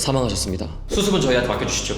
사망하셨습니다. 수습은 저희한테 맡겨주시죠.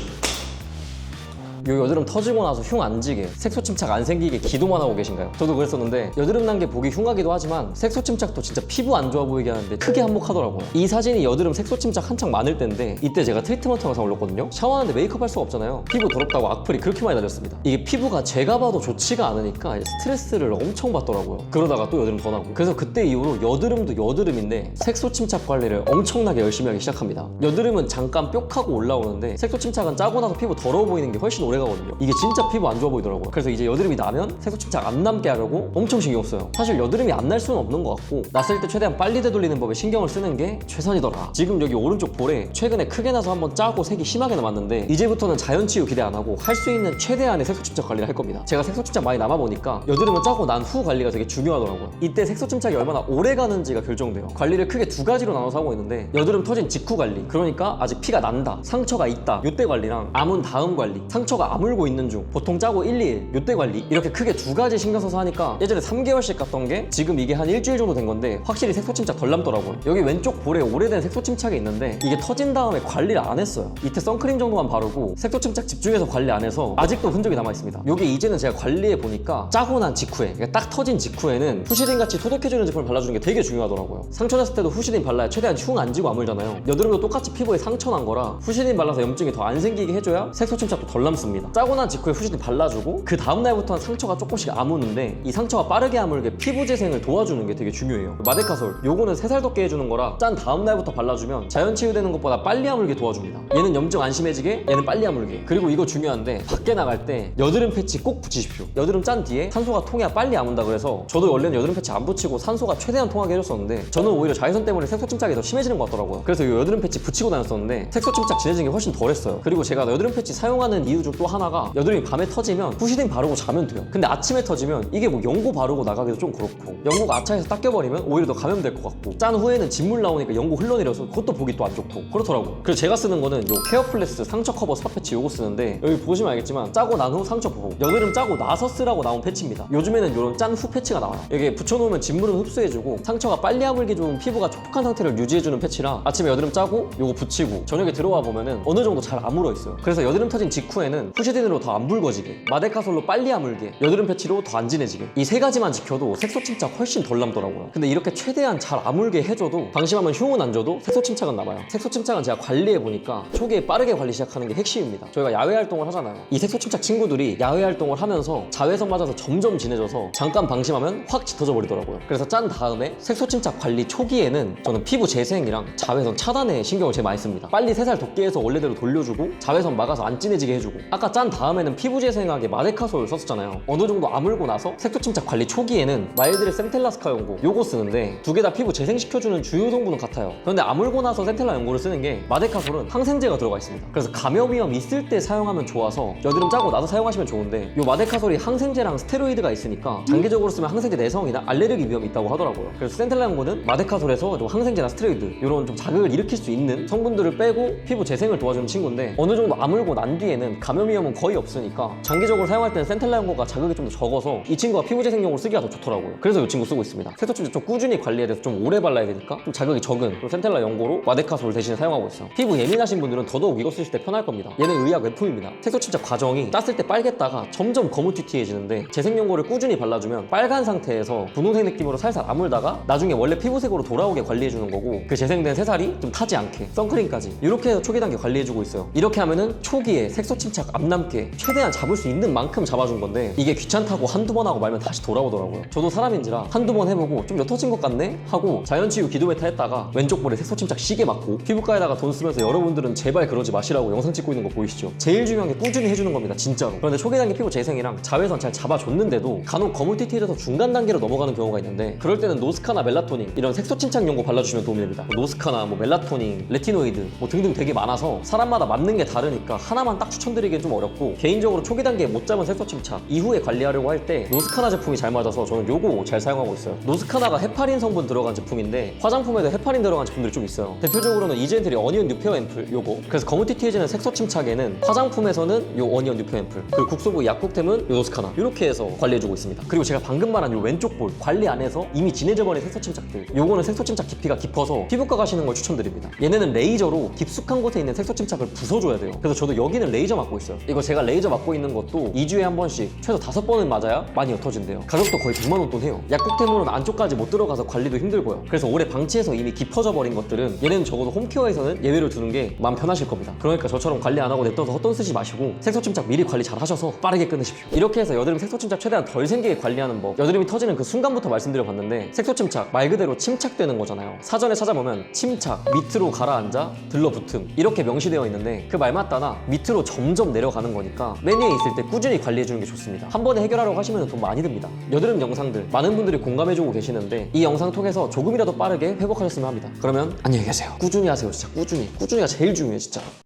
요 여드름 터지고 나서 흉 안 지게 색소 침착 안 생기게 기도만 하고 계신가요? 저도 그랬었는데 여드름 난 게 보기 흉하기도 하지만 색소 침착도 진짜 피부 안 좋아 보이게 하는데 크게 한몫하더라고요. 이 사진이 여드름 색소 침착 한창 많을 때인데 이때 제가 트리트먼트 영상 올렸거든요. 샤워하는데 메이크업 할 수가 없잖아요. 피부 더럽다고 악플이 그렇게 많이 달렸습니다. 이게 피부가 제가 봐도 좋지가 않으니까 스트레스를 엄청 받더라고요. 그러다가 또 여드름 더 나고. 그래서 그때 이후로 여드름도 여드름인데 색소 침착 관리를 엄청나게 열심히 하기 시작합니다. 여드름은 잠깐 뾱하고 올라오는데 색소 침착은 짜고 나서 피부 더러워 보이는 게 훨씬 오래 가거든요. 이게 진짜 피부 안 좋아 보이더라고요. 그래서 이제 여드름이 나면 색소 침착 안 남게 하려고 엄청 신경 써요. 사실 여드름이 안 날 수는 없는 것 같고 났을 때 최대한 빨리 되돌리는 법에 신경을 쓰는 게 최선이더라. 지금 여기 오른쪽 볼에 최근에 크게 나서 한번 짜고 색이 심하게 남았는데 이제부터는 자연 치유 기대 안 하고 할 수 있는 최대한의 색소 침착 관리를 할 겁니다. 제가 색소 침착 많이 남아 보니까 여드름은 짜고 난 후 관리가 되게 중요하더라고요. 이때 색소 침착이 얼마나 오래 가는지가 결정돼요. 관리를 크게 두 가지로 나눠서 하고 있는데 여드름 터진 직후 관리. 그러니까 아직 피가 난다, 상처가 있다. 요때 관리랑 아문 다음 관리. 상처가 아물고 있는 중 보통 짜고 1, 2일 요때 관리 이렇게 크게 두 가지 신경 써서 하니까 예전에 3개월씩 갔던 게 지금 이게 한 일주일 정도 된 건데 확실히 색소 침착 덜 남더라고요. 여기 왼쪽 볼에 오래된 색소 침착이 있는데 이게 터진 다음에 관리를 안 했어요. 이때 선크림 정도만 바르고 색소 침착 집중해서 관리 안 해서 아직도 흔적이 남아 있습니다. 여기 이제는 제가 관리해 보니까 짜고 난 직후에 그러니까 딱 터진 직후에는 후시딘 같이 소독해주는 제품을 발라주는 게 되게 중요하더라고요. 상처 났을 때도 후시딘 발라야 최대한 흉 안 지고 아물잖아요. 여드름도 똑같이 피부에 상처 난 거라 후시딘 발라서 염증이 더 안 생기게 해줘야 색소 침착도 덜 남습니다. 짜고 난 직후에 후시딘 발라주고 그 다음 날부터는 상처가 조금씩 아무는데 이 상처가 빠르게 아물게 피부 재생을 도와주는 게 되게 중요해요. 마데카솔 요거는 세살 돋게 해주는 거라 짠 다음 날부터 발라주면 자연 치유되는 것보다 빨리 아물게 도와줍니다. 얘는 염증 안 심해지게 얘는 빨리 아물게 그리고 이거 중요한데 밖에 나갈 때 여드름 패치 꼭 붙이십시오. 여드름 짠 뒤에 산소가 통해야 빨리 아문다 그래서 저도 원래는 여드름 패치 안 붙이고 산소가 최대한 통하게 해줬었는데 저는 오히려 자외선 때문에 색소 침착이 더 심해지는 것 같더라고요. 그래서 이 여드름 패치 붙이고 다녔었는데 색소 침착 진해진 게 훨씬 덜했어요. 그리고 제가 여드름 패치 사용하는 이유 중또 하나가 여드름이 밤에 터지면 후시딘 바르고 자면 돼요. 근데 아침에 터지면 이게 뭐 연고 바르고 나가기도 좀 그렇고 연고가 아차에서 닦여버리면 오히려 더 감염될 것 같고 짠 후에는 진물 나오니까 연고 흘러내려서 그것도 보기 또 안 좋고 그렇더라고요. 그래서 제가 쓰는 거는 요 케어플레스 상처 커버 스파 패치 요거 쓰는데 여기 보시면 알겠지만 짜고 난 후 상처 보호 여드름 짜고 나서 쓰라고 나온 패치입니다. 요즘에는 요런 짠 후 패치가 나와요. 여기에 붙여놓으면 진물은 흡수해주고 상처가 빨리 아물기 좋은 피부가 촉촉한 상태를 유지해주는 패치라 아침에 여드름 짜고 요거 붙이고 저녁에 들어와 보면은 어느 정도 잘 아물어 있어요. 그래서 여드름 터진 직후에는 후시딘으로 더 안 붉어지게 마데카솔로 빨리 아물게 여드름 패치로 더 안 진해지게 이 세 가지만 지켜도 색소 침착 훨씬 덜 남더라고요. 근데 이렇게 최대한 잘 아물게 해줘도 방심하면 흉은 안 져도 색소 침착은 남아요. 색소 침착은 제가 관리해 보니까 초기에 빠르게 관리 시작하는 게 핵심입니다. 저희가 야외 활동을 하잖아요. 이 색소 침착 친구들이 야외 활동을 하면서 자외선 맞아서 점점 진해져서 잠깐 방심하면 확 짙어져 버리더라고요. 그래서 짠 다음에 색소 침착 관리 초기에는 저는 피부 재생이랑 자외선 차단에 신경을 제일 많이 씁니다. 빨리 세살 해서 원래대로 돌려주고 자외선 막아서 안 진해지게 해주고 아까 짠 다음에는 피부 재생하게 마데카솔 썼었잖아요. 어느 정도 아물고 나서 색소 침착 관리 초기에는 마일드의 센텔라스카 연고 요거 쓰는데 두 개 다 피부 재생시켜주는 주요 성분은 같아요. 그런데 아물고 나서 센텔라 연고를 쓰는 게 마데카솔은 항생제가 들어가 있습니다. 그래서 감염 위험 있을 때 사용하면 좋아서 여드름 짜고 나서 사용하시면 좋은데 요 마데카솔이 항생제랑 스테로이드가 있으니까 장기적으로 쓰면 항생제 내성이나 알레르기 위험이 있다고 하더라고요. 그래서 센텔라 연고는 마데카솔에서 좀 항생제나 스테로이드 이런 좀 자극을 일으킬 수 있는 성분들을 빼고 피부 재생을 도와주는 친구인데 어느 정도 아물고 난 뒤에는 감염 위험은 거의 없으니까 장기적으로 사용할 때는 센텔라 연고가 자극이 좀 더 적어서 이 친구가 피부 재생용으로 쓰기가 더 좋더라고요. 그래서 이 친구 쓰고 있습니다. 색소침제 좀 꾸준히 관리해야 돼서 좀 오래 발라야 되니까 좀 자극이 적은 센텔라 연고로 마데카솔 대신 사용하고 있어요. 피부 예민하신 분들은 더더욱 이거 쓰실 때 편할 겁니다. 얘는 의약 외품입니다. 색소 침착 과정이 땄을 때 빨갰다가 점점 거무튀튀해지는데 재생연고를 꾸준히 발라주면 빨간 상태에서 분홍색 느낌으로 살살 아물다가 나중에 원래 피부색으로 돌아오게 관리해주는 거고 그 재생된 새살이 좀 타지 않게 선크림까지 이렇게 해서 초기 단계 관리해주고 있어요. 이렇게 하면은 초기에 색소 침착 안 남게 최대한 잡을 수 있는 만큼 잡아준 건데 이게 귀찮다고 한두 번 하고 말면 다시 돌아오더라고요. 저도 사람인지라 한두 번 해보고 좀 옅어진 것 같네 하고 자연치유 기도메타 했다가 왼쪽 볼에 색소 침착 시계 맞고 피부과에다가 돈 쓰면서 여러분들은 제발 그러지 마시라고 영상 찍고 있는 거 보이시죠? 제일 중요한 게 꾸준히 해주는 겁니다 진짜로 그런데 초기 단계 피부 재생이랑 자외선 잘 잡아줬는데도 간혹 거물티티해서 중간 단계로 넘어가는 경우가 있는데 그럴 때는 노스카나 멜라토닌 이런 색소 침착 연고 발라주시면 도움이 됩니다 노스카나 뭐 멜라토닌 레티노이드 뭐 등등 되게 많아서 사람마다 맞는 게 다르니까 하나만 딱 추천드리기는 좀 어렵고 개인적으로 초기 단계에 못 잡은 색소 침착 이후에 관리하려고 할 때 노스카나 제품이 잘 맞아서 저는 요거 잘 사용하고 있어요. 노스카나가 헤파린 성분 들어간 제품인데 화장품에도 헤파린 들어간 제품들이 좀 있어요. 대표적으로는 이젠트리 어니언 뉴페어 앰플 요거. 그래서 거무티티해지는 색소 침착에는 화장품에서는 요 어니언 뉴페어 앰플 그리고 국소부 약국템은 요 노스카나 이렇게 해서 관리해주고 있습니다. 그리고 제가 방금 말한 요 왼쪽 볼 관리 안 해서 이미 진해져 버린 색소 침착들 요거는 색소 침착 깊이가 깊어서 피부과 가시는 걸 추천드립니다. 얘네는 레이저로 깊숙한 곳에 있는 색소 침착을 부숴줘야 돼요. 그래서 저도 여기는 레이저 맞고 있어요. 이거 제가 레이저 맞고 있는 것도 2주에 한 번씩 최소 다섯 번은 맞아야 많이 옅어진대요. 가격도 거의 100만 원 돈 해요. 약국템으로는 안쪽까지 못 들어가서 관리도 힘들고요. 그래서 오래 방치해서 이미 깊어져 버린 것들은 얘네는 적어도 홈케어에서는 예외를 두는 게 마음 편하실 겁니다. 그러니까 저처럼 관리 안 하고 냅둬서 헛돈 쓰지 마시고 색소 침착 미리 관리 잘 하셔서 빠르게 끊으십시오. 이렇게 해서 여드름 색소 침착 최대한 덜 생기게 관리하는 법. 여드름이 터지는 그 순간부터 말씀드려 봤는데 색소 침착 말 그대로 침착되는 거잖아요. 사전에 찾아보면 침착 밑으로 가라앉아 들러붙음 이렇게 명시되어 있는데 그 말 맞다나 밑으로 점점 내려가는 거니까 맨 위에 있을 때 꾸준히 관리해 주는 게 좋습니다. 한 번에 해결하려고 하시면 돈 많이 듭니다. 여드름 영상들 많은 분들이 공감해 주고 계시는데 이 영상 통해서 조금이라도 빠르게 회복하셨으면 합니다. 그러면 안녕히 계세요. 꾸준히 하세요, 진짜 꾸준히. 꾸준히가 제일 중요해, 진짜.